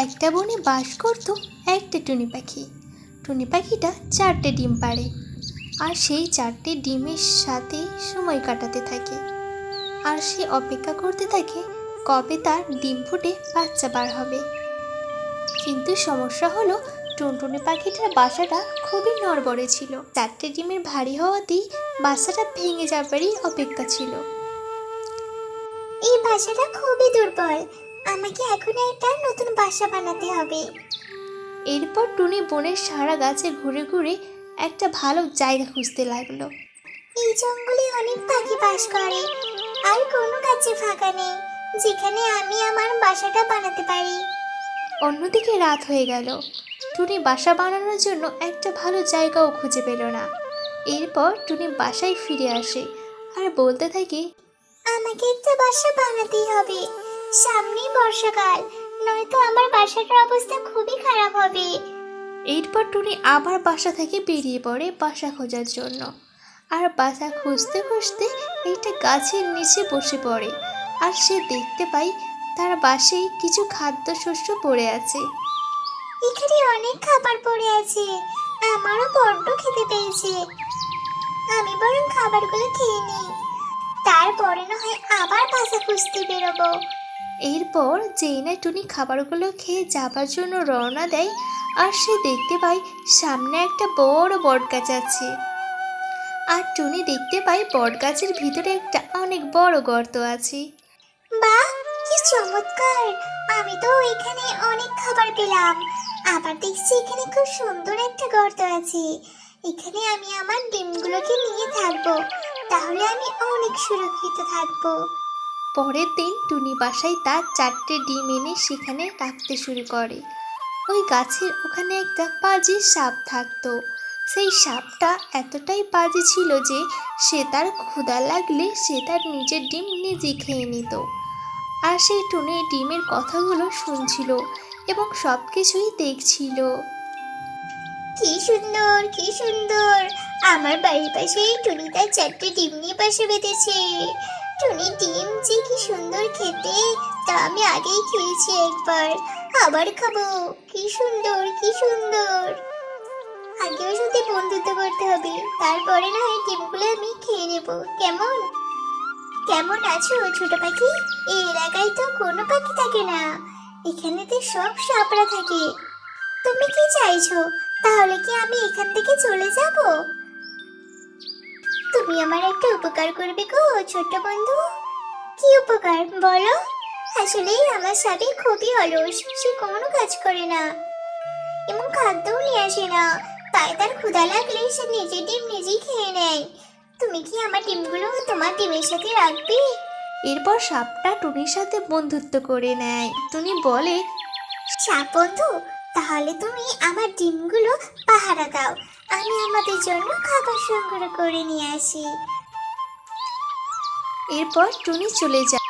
একটা বনে বাস করত একটা টুনি পাখি। টুনি পাখিটা চারটে ডিম পাড়ে আর সেই চারটে ডিমের সাথে সময় কাটাতে থাকে। আর সে অপেক্ষা করতে থাকে কবে তার ডিম ফুটে বাচ্চা বার হবে। কিন্তু সমস্যা হলো টুনটুনি পাখিটার বাসাটা খুবই নড়বড়ে ছিল। চারটে ডিমের ভারী হওয়াতেই বাসাটা ভেঙে যাবারই অপেক্ষা ছিল। এই বাসাটা খুবই দুর্বল। আমাকে এখন একটা নতুন বাসা বানাতে হবে। এরপর টুনি বনের সারা গাছে ঘুরে ঘুরে একটা ভালো জায়গা খুঁজতে লাগল। এই জঙ্গলে অনেক পাখি বাস করে। আর কোনো গাছে ফাঁকা নেই যেখানে আমি আমার বাসাটা বানাতে পারি। অন্যদিকে রাত হয়ে গেল। টুনি বাসা বানানোর জন্য একটা ভালো জায়গাও খুঁজে পেল না। এরপর টুনি বাসায় ফিরে আসে আর বলতে থাকে আমাকে একটা বাসা বানাতেই হবে। সামনেই বর্ষাকাল নয়তো আমার বাসাটার অবস্থা খুবই খারাপ হবে। এরপর টুনি আবার বাসা থেকে বেরিয়ে পড়ে বাসা খোঁজার জন্য। আর বাসা খুঁজতে খুঁজতে একটা গাছের নিচে বসে পড়ে। আর সে দেখতে পায় তার বাসেই কিছু খাদ্যশস্য পড়ে আছে। এখানে অনেক খাবার পড়ে আছে। আমারও বড্ড খেতে পেয়েছে। আমি বরং খাবারগুলো খেয়ে নিই। তারপরে না হয় আবার বাসা খুঁজতে বেরোবো। এরপর যেই না টুনি খাবারগুলো খেয়ে যাবার জন্য রওনা দেয় আর সে দেখতে পায় সামনে একটা বড় বটগাছ আছে। আর টুনি দেখতে পায় বটগাছের ভিতরে একটা অনেক বড় গর্ত আছে। বাহ, কি চমৎকার! আমি তো এখানে অনেক খাবার পেলাম। আবার দেখছি এখানে খুব সুন্দর একটা গর্ত আছে। এখানে আমি আমার ডিমগুলোকে নিয়ে থাকব। তাহলে আমি অনেক সুরক্ষিত থাকব। পরের দিন টুনি বাসায় তার চারটে ডিম এনে সেখানে রাখতে শুরু করে। ওই গাছের ওখানে একটা পাজি সাপ থাকতো। সেই সাপটা এতটাই পাজি ছিল যে সে তার ক্ষুধা লাগলে সে তার নিজের ডিম নিজে খেয়ে নিত। আর সেই টুনি ডিমের কথাগুলো শুনছিল এবং সব কিছুই দেখছিল। কি সুন্দর কি সুন্দর! আমার বাড়ির পাশে টুনি তার চারটে ডিম নিয়ে পাশে বেঁধেছে। টুনি ডিম, যে কি সুন্দর খেতে। তা আমি আগেই খেয়েছি একবার। আবার খাব। কি সুন্দর কি সুন্দর। আগেও সাথে বন্ধুত্ব করতে হবে। তারপরে না হয় ডিমগুলো আমি খেয়ে নেব। কেমন? কেমন আছো ছোট পাখি? এই এলাকায় তো কোনো পাখি থাকে না। এখানে তো সব সাপরা থাকে। তুমি কি চাইছো? তাহলে কি আমি এখান থেকে চলে যাব? তুমি আমার একটা উপকার করবে গো ছোট্ট বন্ধু। কি উপকার? বলো। আসলে আমার সাথে খুবই অলস সে কোনো কাজ করে না। এবং খাদ্যও নিয়ে আসে না। তাই তার ক্ষুধা লাগলে সে নিজে ডিম নিজেই খেয়ে নেয়। তুমি কি আমার ডিমগুলো তোমার ডিমের সাথে রাখবে? এরপর সাপটা টুনির সাথে বন্ধুত্ব করে নেয়। টুনি বলে সাপ বন্ধু তাহলে তুমি আমার ডিমগুলো পাহারা দাও। আমি আমাদের জন্য খাবার সংগ্রহ করে নিয়ে আসি। এরপর টুনি চলে যায়।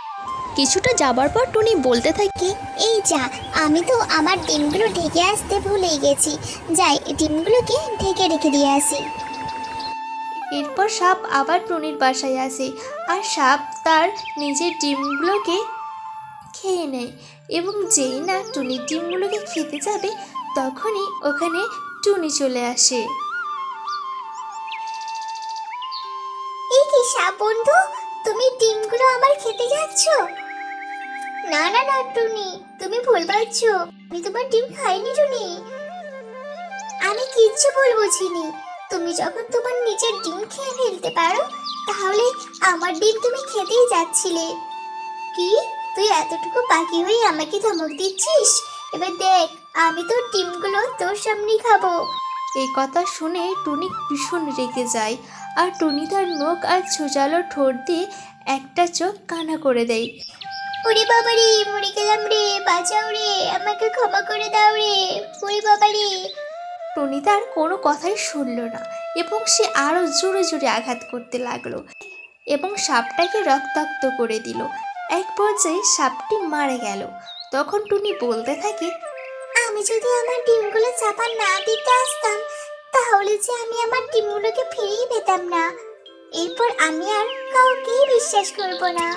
কিছুটা যাবার পর টুনি বলতে থাকে এই যা আমি তো আমার ডিমগুলো ঢেকে আসতে ভুলে গেছি। যাই ডিমগুলোকে ঢেকে রেখে দিয়ে আসি। এরপর সাপ আবার টুনির বাসায় আসে আর সাপ তার নিজের ডিমগুলোকে খেয়ে নেয় এবং যেই না টুনির ডিমগুলোকে খেতে যাবে তখনই ওখানে টুনি চলে আসে। এই বন্ধু, তুমি ডিমগুলো আমার খেতে যাচ্ছ? না না না, টুনি, তুমি ভুল পাচ্ছ আমি তোমার ডিম খাইনি, টুনি। আমি কিচ্ছু ভুল বুঝিনি। তুমি যখন তোমার নিজের ডিম খেয়ে ফেলতে পারো, তাহলে আমার ডিম তুমি খেতেই যাচ্ছিলে। কি? তুই এতটুকু বাকি হয়ে আমাকে ধমক দিচ্ছিস? এবার দেখ, আমি তোর ডিমগুলো তোর সামনেই খাব। এই কথা শুনে টুনি ভীষণ রেগে যায় আর টুনি তার নখ আর ছোজালো ঠোঁট দিয়ে একটা চোখ কানা করে দেয়। ওরে বাবা রে মরে গেলাম রে বাঁচাও রে আমাকে ক্ষমা করে দাও রে ওরে বাবা রে টুনি তার কোনো কথাই শুনল না এবং সে আরও জোরে জোরে আঘাত করতে লাগল এবং সাপটাকে রক্তাক্ত করে দিল। এক পর্যায়ে সাপটি মারা গেল। তখন টুনি বলতে থাকে আমি যদি আমার ডিমগুলো চাপা না দিতে আসতাম, তাহলে যে আমি আমার ডিমগুলোকে ফিরিয়ে পেতাম না। এরপর আমি আর কাউকেই বিশ্বাস করব না।